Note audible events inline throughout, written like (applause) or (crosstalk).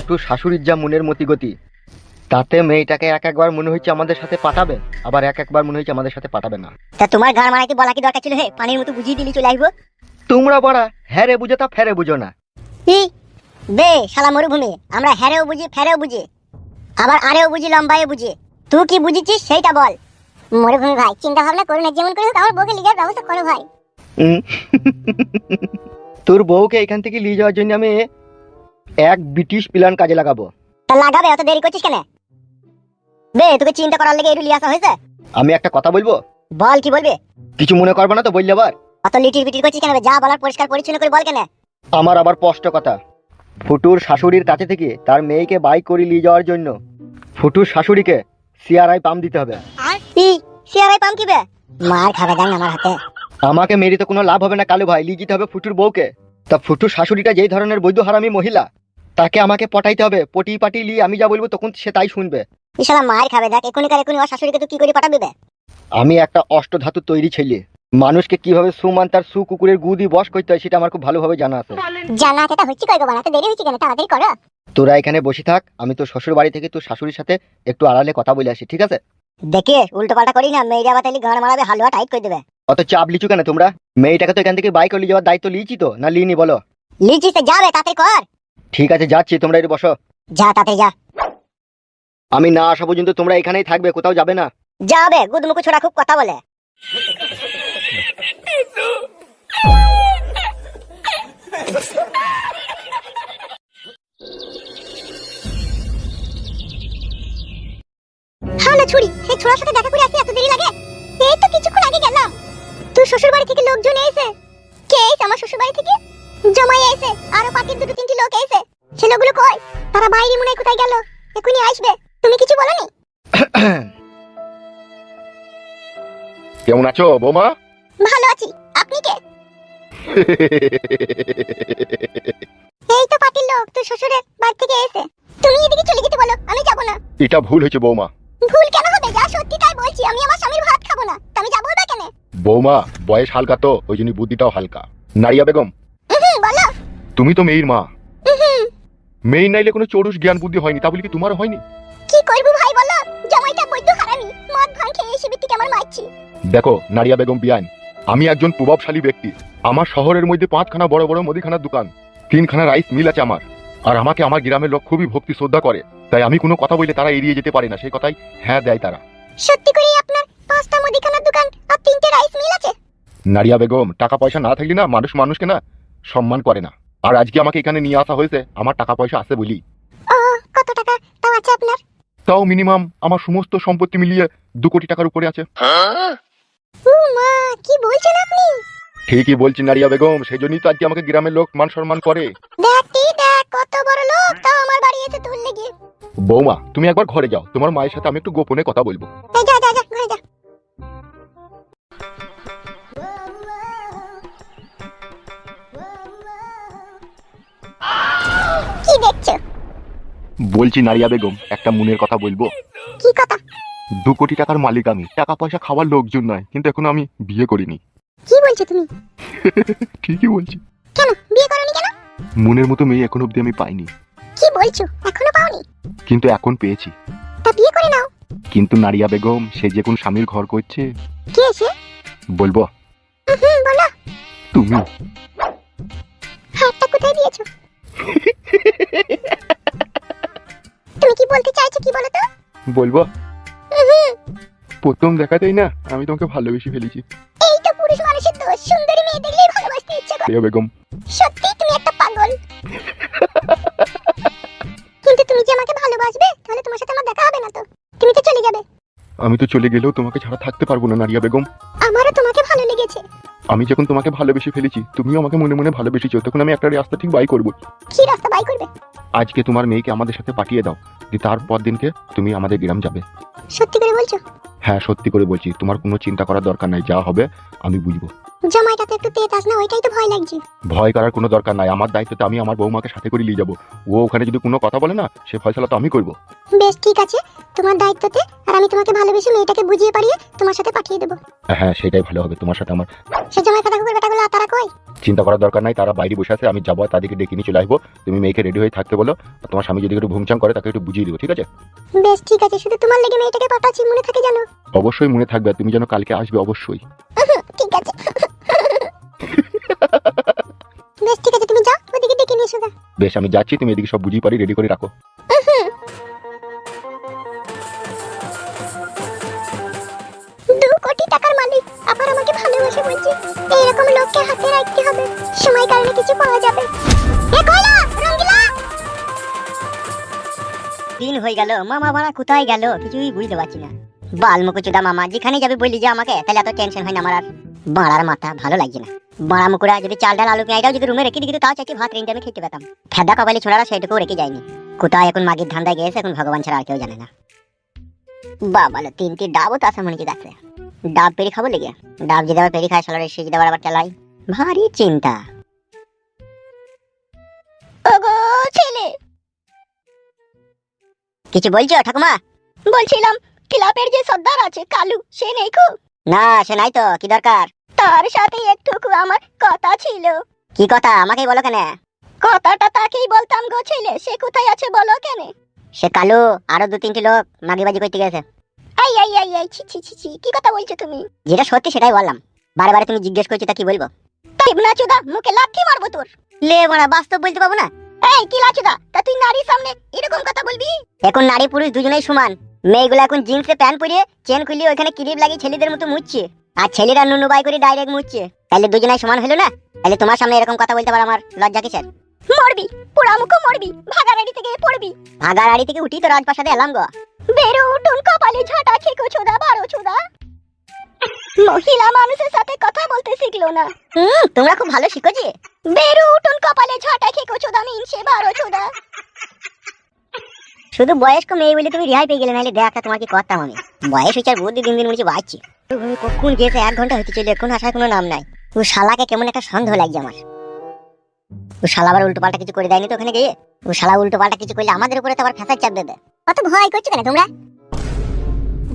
একটু শাশুড়ির যা মনের মতি গতি তাতে মেয়েটাকে এক একবার মনে হচ্ছে আমাদের সাথে পাঠাবে আবার এক একবার মনে হচ্ছে আমাদের সাথে পাঠাবে না। তা তোমার গান মারাইতে বলা কি দরকার ছিল হে? পানির মতো বুঝিয়ে দিলি চলে আসব তোমরা বড়া হ্যারে বুঝো তা ফেরে বুঝো না। ই বে শালা মরুভূমি আমরা হ্যারেও বুঝি ফেরেও বুঝি আবার আরেও বুঝি লম্বায়ও বুঝি। তুই কি বুঝিছিস সেইটা বল। মরুভূমি ভাই চিন্তা ভাবনা করো না যেমন করে হোক আমার বউকে লিগার ব্যবস্থা করো ভাই। তোর বউকে এখান থেকে নিয়ে যাওয়ার জন্য আমি এক ব্রিটিশ প্ল্যান কাজে লাগাবো। তা লাগাবে অত দেরি করছিস কেন? বে তোকে চিন্তা করার লেগে এটু আসা হয়েছে? আমি একটা কথা বলব? বল কি বলবে? কিছু মনে করব না তো বললে আবার। অত লিটির বিটির করছিস কেন যা বলার পরিষ্কার পরিচ্ছন্ন করে বল কেন? আমার আবার স্পষ্ট কথা। ফুটুর শাশুড়ির কাছে থেকে তার মেয়েকে বাইক করে নিয়ে যাওয়ার জন্য ফুটুর শাশুড়িকে সিআরআই পাম দিতে হবে। ই সিয়ারাই পাম কি বে? মার খাবে জান আমার হাতে। আমাকে মেরে তো কোনো লাভ হবে না কালু ভাই। লিয়ে যেতে হবে ফুটুর বউকে। তা ফুটুর শাশুড়িটা যেই ধরনের বৈধ হারামি মহিলা তাকে আমাকে পটাইতে হবে। পটি পাটি লিয়ে আমি যা বলব তখন সে তাই শুনবে। ইশালা মার খাবে। দেখ এখনই কার এখনই ওর শাশুড়িকে তুই কি করে পাঠাবি বে? আমি একটা অষ্টধাতু তৈরি ছেলে। মানুষকে কীভাবে সুমান তার সু কুকুরের গু দিয়ে বস করতে হয় সেটা আমার খুব ভালোভাবে জানা আছে। জানা এটা হচ্ছে কই গো বানাতে? দেরি হচ্ছে কেন? তাড়াতাড়ি করো। তোরা এখানে বসে থাক আমি তোর শ্বশুর বাড়ি থেকে তোর শাশুড়ির সাথে একটু আড়ালে কথা বলে আসি ঠিক আছে? দেখে উল্টো পাল্টা করি না। মেয়েরা বাতালি গান মারাবে হালুয়া টাইট করে দেবে। অত চাপ লিচু কেন তোমরা? মেয়েটাকে তো এখান থেকে বাইক নিয়ে যাওয়ার দায়িত্ব লিয়েছি তো? না লিনি বলো। লিচিস যাবে তাড়াতাড়ি কর। ঠিক আছে যাচ্ছি তোমরা একটু বসো। যা তাড়াতাড়ি যা। আমি না আসা পর্যন্ত তোমরা এখানেই থাকবে কোথাও যাবে না। যাবে গুদমুকু ছোড়া খুব কথা বলে। হ্যাঁ না ছুরি সেই ছোড়ার সাথে দেখা করে শ্বশুর বাড়ি থেকে লোকজন এসে। কে এসে আমার শ্বশুর বাড়ি থেকে? জমাই এসে আরও পাখির দুটো তিনটি লোক এসে। ছেলেগুলো কই? তারা বাইরে মনে কোথায় গেল। এখনই আসবে। তুমি কিছু বলনি? কেমন আছো বৌমা? ভালো আছি। আপনি কে? (laughs) এই তো পাটির লোক তোর শ্বশুরের বাড়ি থেকে এসে। তুমি এদিকে চলে যেতে বলো আমি যাব না। এটা ভুল হয়েছে বৌমা। ভুল কেন হবে? যা সত্যি তাই বলছি আমি আমার স্বামীর ভাত খাব না। তা আমি যাব না কেন? বৌমা বয়স হালকা তো ওই জন্য বুদ্ধিটাও হালকা। নারিয়া বেগম তুমি তো মেয়ের মা। মেয়ে নাইলে কোনো চড়ুস জ্ঞান বুদ্ধি হয়নি তা বলি কি তোমার হয়নি? কি করব ভাই বলো? জামাইটা বৈদ্য হারামি মদ ভাঙ খেয়ে এসে বিটিকে আমার মারছি। দেখো নারিয়া বেগম বিয়ান আমি একজন প্রভাবশালী ব্যক্তি। আমার শহরের মধ্যে পাঁচখানা বড় বড় মুদিখানার দোকান তিনখানা রাইস মিল আছে আমার। আর আমাকে আমার গ্রামের লোক খুবই ভক্তি শ্রদ্ধা করে। তাই আমি কোনো কথা বললে তারা এড়িয়ে যেতে পারে না সেই কথাই হ্যাঁ দেয় তারা। সত্যি করেই আপনার পাঁচটা মুদিখানার দোকান আর তিনটে রাইস মিল আছে। নারিয়া বেগম টাকা পয়সা না থাকলে না মানুষ মানুষকে না সম্মান করে না। আর আজকে আমাকে এখানে নিয়ে আসা হয়েছে আমার টাকা পয়সা আছে বলি। ও কত টাকা? তাও আছে আপনার? তাও মিনিমাম আমার সমস্ত সম্পত্তি মিলিয়ে দু কোটি টাকার উপরে আছে। ও মা কি বলছেন আপনি? ঠিকই বলছি নারিয়া বেগম সেই জন্যই তো আজকে আমাকে গ্রামের লোক মান সম্মান করে। দেখতি দেখ কত বড় লোক তাও আমার বাড়ি এসে তুললে গিয়ে। বৌমা তুমি একবার ঘরে যাও তোমার মায়ের সাথে আমি একটু গোপনে কথা বলব। যা যা কি দেখছ? বলছি নারিয়া বেগম একটা মনের কথা বলব। কি কথা? দু কোটি টাকার মালিক আমি। টাকা পয়সা খাওয়ার লোকজন নয় কিন্তু এখনও আমি বিয়ে করিনি। কি বলছো তুমি? (laughs) ঠিকই বলছি। কেন বিয়ে করনি কেন? মনের মতো মেয়ে এখন অব্দি আমি পাইনি। কি বলছো এখনও পাওনি? কিন্তু এখন পেয়েছি। তা বিয়ে করে নাও। কিন্তু নারিয়া বেগম সে যে কোন স্বামীর ঘর করছে কে এসে বলব। বলো। তুমি। হাতটা কোথায় দিয়েছ? তুমি কি বলতে চাইছো কি বলো তো? বলব? প্রথম দেখাতেই না আমি তোমাকে ভালোবেসে ফেলেছি। এই তো পুরুষ মানুষের দোষ সুন্দরী মেয়ে দেখলেই ভালোবাসতে ইচ্ছে করে। বেগম। সত্যি তুমি একটা পাগল। (laughs) কিন্তু তুমি যে আমাকে ভালোবাসবে তাহলে তোমার সাথে আমার দেখা হবে না তো। তুমি তো চলে যাবে। আমি তো চলে গেলেও তোমাকে ছাড়া থাকতে পারব না নারিয়া বেগম। আমি যখন তোমাকে ভালোবেসে ফেলেছি তুমিও আমাকে মনে মনে ভালোবেসেছো তখন আমি একটা রাস্তা ঠিক বাই করব। কি রাস্তা বাই করবে? আজকে তোমার মেয়েকে আমাদের সাথে পাঠিয়ে দাও দিয়ে তারপর দিনকে তুমি আমাদের গ্রাম যাবে। সত্যি করে বলছো? হ্যাঁ সত্যি করে বলছি তোমার কোনো চিন্তা করার দরকার নাই যা হবে আমি বুঝব। জামাইটা তো একটু তেতাস না ওইটাই তো ভয় লাগছে। ভয় করার কোনো দরকার নাই। আমার দায়িত্বতে আমি আমার বৌমাকে সাথে করে নিয়ে যাব। ও ওখানে যদি কোনো কথা বলে না সে ফয়সালা তো আমি করব। বেশ ঠিক আছে। তোমার দায়িত্বতে আর আমি তোমাকে ভালোবেসে মেয়েটাকে বুঝিয়ে পারিয়ে তোমার সাথে পাঠিয়ে দেবো। হ্যাঁ সেটাই ভালো হবে। তোমার সাথে আমার সে জামাই কথা কুকুর বেটাগুলো আর তারা কই? চিন্তা করার দরকার নাই। তারা বাইরে বসে আছে আমি যাব আর তাদেরকে ডেকে নিয়ে চলে আসব। তুমি মেয়েকে রেডি হয়ে থাকতে বলো আর তোমার স্বামী যদি একটু ভুংচাং করে তাকে একটু বুঝিয়ে দিও ঠিক আছে? বেশ ঠিক আছে। শুধু তোমার লেগে মেয়েটাকে পাঠাচ্ছি মনে থাকে জানো? অবশ্যই মনে থাকবে। তুমি যেন কালকে আসবে অবশ্যই। ঠিক আছে। বেশ ঠিক আছে তুমি যাও ওদিকে ডেকে নিয়ে গা। বেশ আমি যাচ্ছি তুমি এদিকে সব বুঝিয়ে পারি রেডি করে রাখো। দু কোটি টাকার মালিক আবার আমাকে ভালোবাসে বলছে এইরকম লোককে হাতে রাখতে হবে সময় কারণে কিছু পাওয়া যাবে। এ কইলা রঙ্গিলা? দিন হয়ে গেল মামা ভাড়া কোথায় গেল কিছুই বুঝতে পারছি না। বাল মুকুচুদা মামা যেখানে যাবে বললি যে আমাকে তাহলে এত টেনশন হয় না আমার আর। বাড়ার মাথা ভালো লাগছে না। বাড়া মুকুরা যদি চাল ডাল আলু পেঁয়াজটাও যদি রুমে রেখে দিত, তাও চাইছি ভাত রেঞ্জে আমি খেতে পেতাম। ফেদা কপালি ছোড়ারা সেটুকু রেখে যায়নি। কোথায় এখন মাগির ধান্দায় গেছে, এখন ভগবান ছাড়া আর কেউ জানে না। বাবালো তিনটি ডাবও তো আসা মনে যাচ্ছে ডাব পেরি খাব লেগে। ডাব যদি আবার পেরি খায়, সালারে সে যদি আবার চালাই ভারী চিন্তা। ওগো, ছেলে! কিছু বলছো, ঠাকুমা? বলছিলাম, ক্লাবের যে সর্দার আছে, কালু, সে নেই খুব। না সে নাই তো কি দরকার? তার সাথে একটু আমার কথা ছিল। কি কথা? আমাকেই বলো কেন? কথাটা তাকেই বলতাম গো ছেলে সে কোথায় আছে বলো কেন? সে কালু আরও দু তিনটি লোক মাগিবাজি করতে গেছে। আই আই আই আই ছি ছি ছি ছি কি কথা বলছো তুমি? যেটা সত্যি সেটাই বললাম। বারে বারে তুমি জিজ্ঞেস করছ তা কি বলব? তাই না চুদা মুখে লাথি মারবো তোর। লে মারা বাস্তব বলতে পাবো না? এই কি লাচুদা তা তুই নারীর সামনে এরকম কথা বলবি? এখন নারী পুরুষ দুজনেই সমান। মেয়েগুলো এখন জিন্সে প্যান্ট পরিয়ে চেন খুলিয়ে ওখানে ক্লিপ লাগিয়ে ছেলেদের মতো মুচ্ছে আর ছেলেরা নুনু বাই করে ডাইরেক্ট মুচ্ছে তাহলে দুজনেই সমান হলো না? তাহলে তোমার সামনে এরকম কথা বলতে পার আমার লজ্জা কিসের? মরবি পোড়া মুখো মরবি ভাগাড়াড়ি থেকে পড়বি। ভাগাড়াড়ি থেকে উঠি তো রাজপ্রাসাদে এলাম গো। বেরো উঠুন কপালে ঝাঁটা খেকো ছোদা বারো ছোদা। মহিলা মানুষের সাথে কথা বলতে শিখলো না। হুম তোমরা খুব ভালো শিখোছি বেরো উঠুন কপালে ঝাঁটা খেকো ছোদা মিনছে বারো ছোদা। শুধু বয়স্ক মেয়ে বলে তুমি রেহাই পেয়ে গেলে, নাহলে দেখা তোমার কি করতাম আমি বয়স হচ্ছে আর বুদ্ধি দিন দিন মনে বাড়ছি। কখন গিয়েছে এক ঘণ্টা হতে চলে এখন আসার কোনো নাম নাই। ও শালাকে কেমন একটা সন্দেহ লাগছে আমার। ও শালা আবার উল্টো পাল্টা কিছু করে দেয়নি তো ওখানে গিয়ে? ও শালা উল্টো পাল্টা কিছু করলে আমাদের উপরে তো আবার ফেসার চাপ দেবে। অত ভয় করছ কেন তোমরা?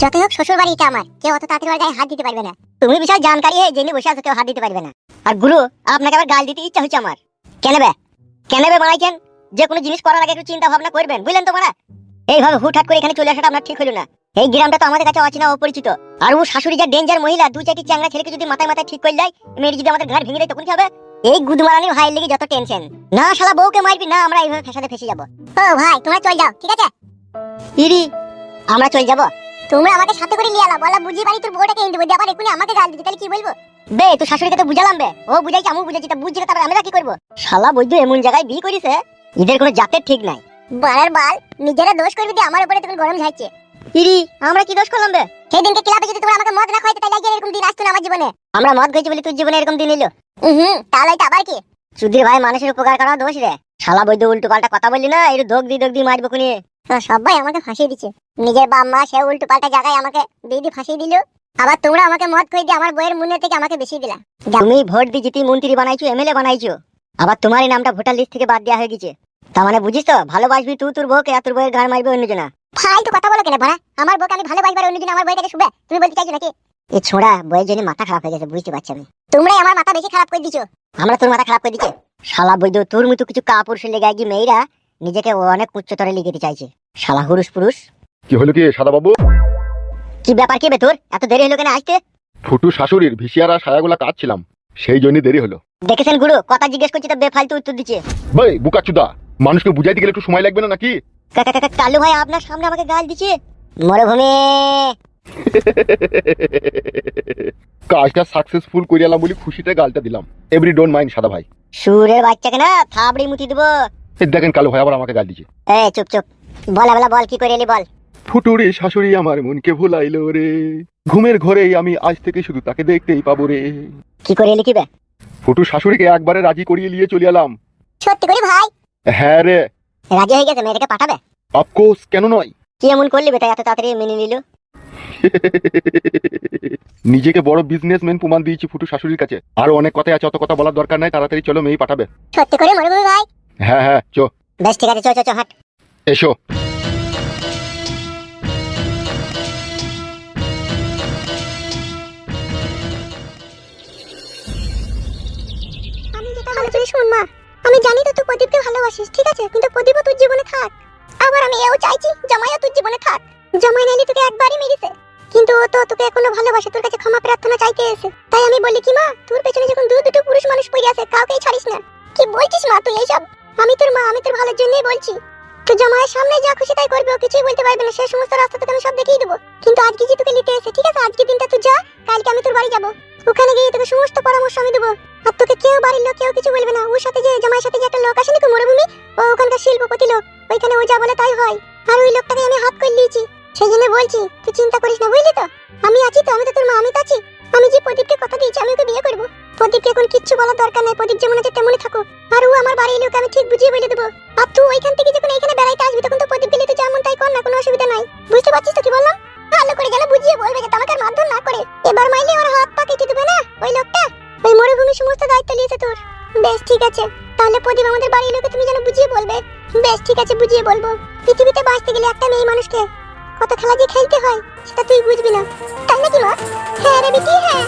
যতই হোক শ্বশুর বাড়ি এটা আমার, কেউ অত তাড়াতাড়ি গায়ে হাত দিতে পারবে না। তুমি বিশাল জানকারি হয়ে জেনে বসে আছো, কেউ হাত দিতে পারবে না। আর গুরু, আপনাকে আবার গাল দিতে ইচ্ছা হচ্ছে আমার। কেন বে? কেন বে বানাইছেন যে কোনো জিনিস করার আগে একটু চিন্তা ভাবনা করবেন, বুঝলেন তো মারা? এইভাবে হুটহাট করে এখানে চলে আসাটা আপনার ঠিক হলো না। এই গ্রামটা তো আমাদের কাছে অচেনা, অপরিচিত। আর ও শাশুড়ি যা ডেঞ্জার মহিলা, দু চারটি চ্যাংরা ছেলেকে যদি মাথায় মাথায় ঠিক করে দেয় মেয়ের যদি আমাদের ঘাড় ভেঙে দেয়, তখন কি হবে? এই গুদমারানির ভাইয়ের লেগে যত টেনশন না শালা, বউকে মারবি, না, আমরা এইভাবে ফেসাতে ফেসে যাব। ও ভাই, তোমরা চল যাও, ঠিক আছে? ইরি, আমরা চলে যাব। তোমরা আমাকে সাথে করে নিয়ে আলা, বলা বুঝিয়ে পারি তোর বউটাকে এনে দেবো। দিয়ে আবার এক্ষুনি আমাকে গাল দিতে, তাহলে কি বলব? বে তুই শাশুড়িকে তো বুঝালাম বে। ও বুঝাইছি আমি বুঝাইছি, তা বুঝছি তারপর আমরা কি করব? শালা, বৈদ্য এমন জায়গায় বিয়ে করিছে? এদের কোনো জাতের ঠিক নাই। বাড়ার বাল নিজেরা দোষ করবি দিয়ে আমার উপরে তখন গরম ঝাড়ছে ইরি আমরা কি দোষ করলাম বে সেই দিনকে ক্লাবে যদি তোমরা আমাকে মদ না খাইতে তাহলে আজকে এরকম দিন আসতো না আমার জীবনে। আমরা মদ খেয়েছি বলে তোর জীবনে এরকম দিন এলো। হুম তাহলে এটা আবার কি? সুধীর ভাই মানুষের উপকার করা দোষ রে। শালা বৈদ্য উল্টো পাল্টা কথা বললি না এর ধোক দি ধোক দি মারবো কোনি তো সবাই আমাকে ফাঁসিয়ে দিচ্ছে। নিজের বাপ মা সে উল্টো পাল্টা জায়গায় আমাকে দিদি ফাঁসিয়ে দিল। আবার তোমরা আমাকে মদ খাই দিয়ে আমার বইয়ের মনে থেকে আমাকে বেশি দিলা। তুমি ভোট দি জিতি মন্ত্রী বানাইছো এমএলএ বানাইছো। আবার তোমারই নামটা ভোটার লিস্ট থেকে বাদ দেওয়া হয়ে গেছে। তার মানে বুঝিস তো ভালোবাসবি তুই তোর বউকে আর তোর বউয়ের গান মারবে অন্যজনা ফালতু কথা বলো কেন ভাড়া আমার বউকে আমি ভালোবাসবার অন্যদিন আমার বইটাকে শুবে? তুমি বলতে চাইছো নাকি? এই ছোড়া বইয়ের জন্য মাথা খারাপ হয়ে গেছে বুঝতে পারছি আমি। তোমরাই আমার মাথা বেশি খারাপ করে দিছো। আমরা তোর মাথা খারাপ করে দিচ্ছে শালা বৈদ্য তোর মতো কিছু কাপুরুষের লেগে গিয়ে মেয়েরা নিজেকে অনেক উচ্চতরে লিখে দিতে চাইছে। শালা হুরুষ পুরুষ। কি হলো কি সাদা বাবু? কি ব্যাপার কি বে তোর? এত দেরি হলো কেন আসতে? ফুটু শাশুড়ির ভিসিয়ারা সায়াগুলা কাটছিলাম সেই জন্য দেরি হলো। দেখেছেন গুরু কথা জিজ্ঞেস করছি তো বেফালতু উত্তর দিচ্ছে। ভাই বুকাচুদা মানুষকে বুঝাইতে গেলে একটু সময় লাগবে না নাকি? কাকা কাকা কালু ভাই আপনার সামনে আমাকে গাল দিচ্ছে। মরুভূমি। কাজটা সাকসেসফুল করে এলাম বলি খুশিতে গালটা দিলাম। এভরি ডোন্ট মাইন্ড সাদা ভাই। সুরের বাচ্চাকে না থাবড়ি মুতি দেবো। এই দেখেন কালো ভাই আবার আমাকে গাল দিচ্ছে। এ চুপ চুপ। বলা বলা বল কি করে এলি বল। ফুটুরে শাশুড়ি আমার মনকে ভুলাইলো রে। ঘুমের ঘরেই আমি আজ থেকে শুধু তাকে দেখতেই পাবো রে। কি করে এলি কি বে? ফুটু শাশুড়িকে একবারে রাজি করিয়ে নিয়ে চলে এলাম। সত্যি করে ভাই? হ্যাঁ রে। রাজি হয়ে গেছে মেয়েটাকে পাঠাবে? অফকোর্স কেন নয়? কি এমন করলি বেটা এত তাড়াতাড়ি মেনে নিল? নিজেকে বড় বিজনেসম্যান প্রমাণ দিয়েছি ফুটু শাশুড়ির কাছে। আরও অনেক কথাই আছে অত কথা বলার দরকার নাই তাড়াতাড়ি চলো মেয়ে পাঠাবে। সত্যি করে মরুভূমি ভাই? হ্যাঁ হ্যাঁ চো। বেশ ঠিক আছে চো চো হাট। এসো। শোন মা, আমি জানি তো তুই প্রদীপকে ভালোবাসিস, ঠিক আছে? কিন্তু প্রদীপও তোর জীবনে থাক। আবার আমি এও চাইছি জামাইও তোর জীবনে থাক। জামাই নাইলে তোকে একবারই মেরেছে। কিন্তু ও তো তোকে এখনও ভালোবাসে, তোর কাছে ক্ষমা প্রার্থনা চাইতে এসে। তাই আমি বলি কি মা, তোর পেছনে যখন দু, দুটো পুরুষ মানুষ পড়ে আছে, কাউকেই ছাড়িস না। কি বলছিস মা তুই এইসব? আমি তোর মা, আমি তোর ভালোর জন্যই বলছি। তো জামাইয়ের সামনে যা খুশি তাই করবে, ও কিছুই বলতে পারবে না। সে সমস্ত রাস্তা তোকে আমি সব দেখিয়ে দেবো। কিন্তু আজকে যে তোকে নিতে এসে, ঠিক আছে? আজকে দিনটা তুই যা, কালকে আমি তোর বাড়ি যাব। ওখানে গিয়ে তোকে সমস্ত পরামর্শ আমি দেবো। আর তোকে কেউ বাড়ির লোক, কেউ কিছু বলবে না। ওর সাথে যে, জামাইয়ের সাথে যে একটা লোক আসেনি তো মরুভূমি? ও ওখানকার শিল্পপতি লোক। ওইখানে ও যা বলে তাই হয়। আর ওই লোকটাকে আমি হাত করে নিয়েছি সেই জন্য বলছি, তুই চিন্তা করিস না, বুঝলি তো? আমি আছি তো, আমি তো তোর মা, আমি তো আছি। আমি যে প্রদীপকে কথা দিয়েছি, আমি ওকে বিয়ে করব। প্রদীপকে এখন কিচ্ছু বলার দরকার নাই, প্রদীপ যেমন আছে তেমনই থাকুক। আর ও আমার বাড়ির লোক, আমি ঠিক বুঝিয়ে বলে দেবো। আর তুই ওইখান থেকে যখন এখানে বেড়াইতে আসবি, তখন তো প্রদীপ গেলে তুই যেমন তাই কর না, কোনো অসুবিধা নাই। বুঝতে পারছিস তো কি বললাম? ভালো করে যেন বুঝিয়ে বলবে যে, তোমাকে মারধর না করে। এবার মাইলে ওর হাত পা কেটে দেবে না, ওই লোকটা? মরুভূমি সমস্ত দায়িত্ব নিয়েছে তোর। বেশ, ঠিক আছে। তাহলে প্রদীপ আমাদের বাড়ির লোকে তুমি যেন বুঝিয়ে বলবে। বেশ, ঠিক আছে, বুঝিয়ে বলব। পৃথিবীতে বাঁচতে গেলে একটা মেয়ে মানুষকে কত খেলা যে খেলতে হয়, সেটা তুই বুঝবি না। তাই নাকি মা? হ্যাঁ রে বিটি হ্যাঁ।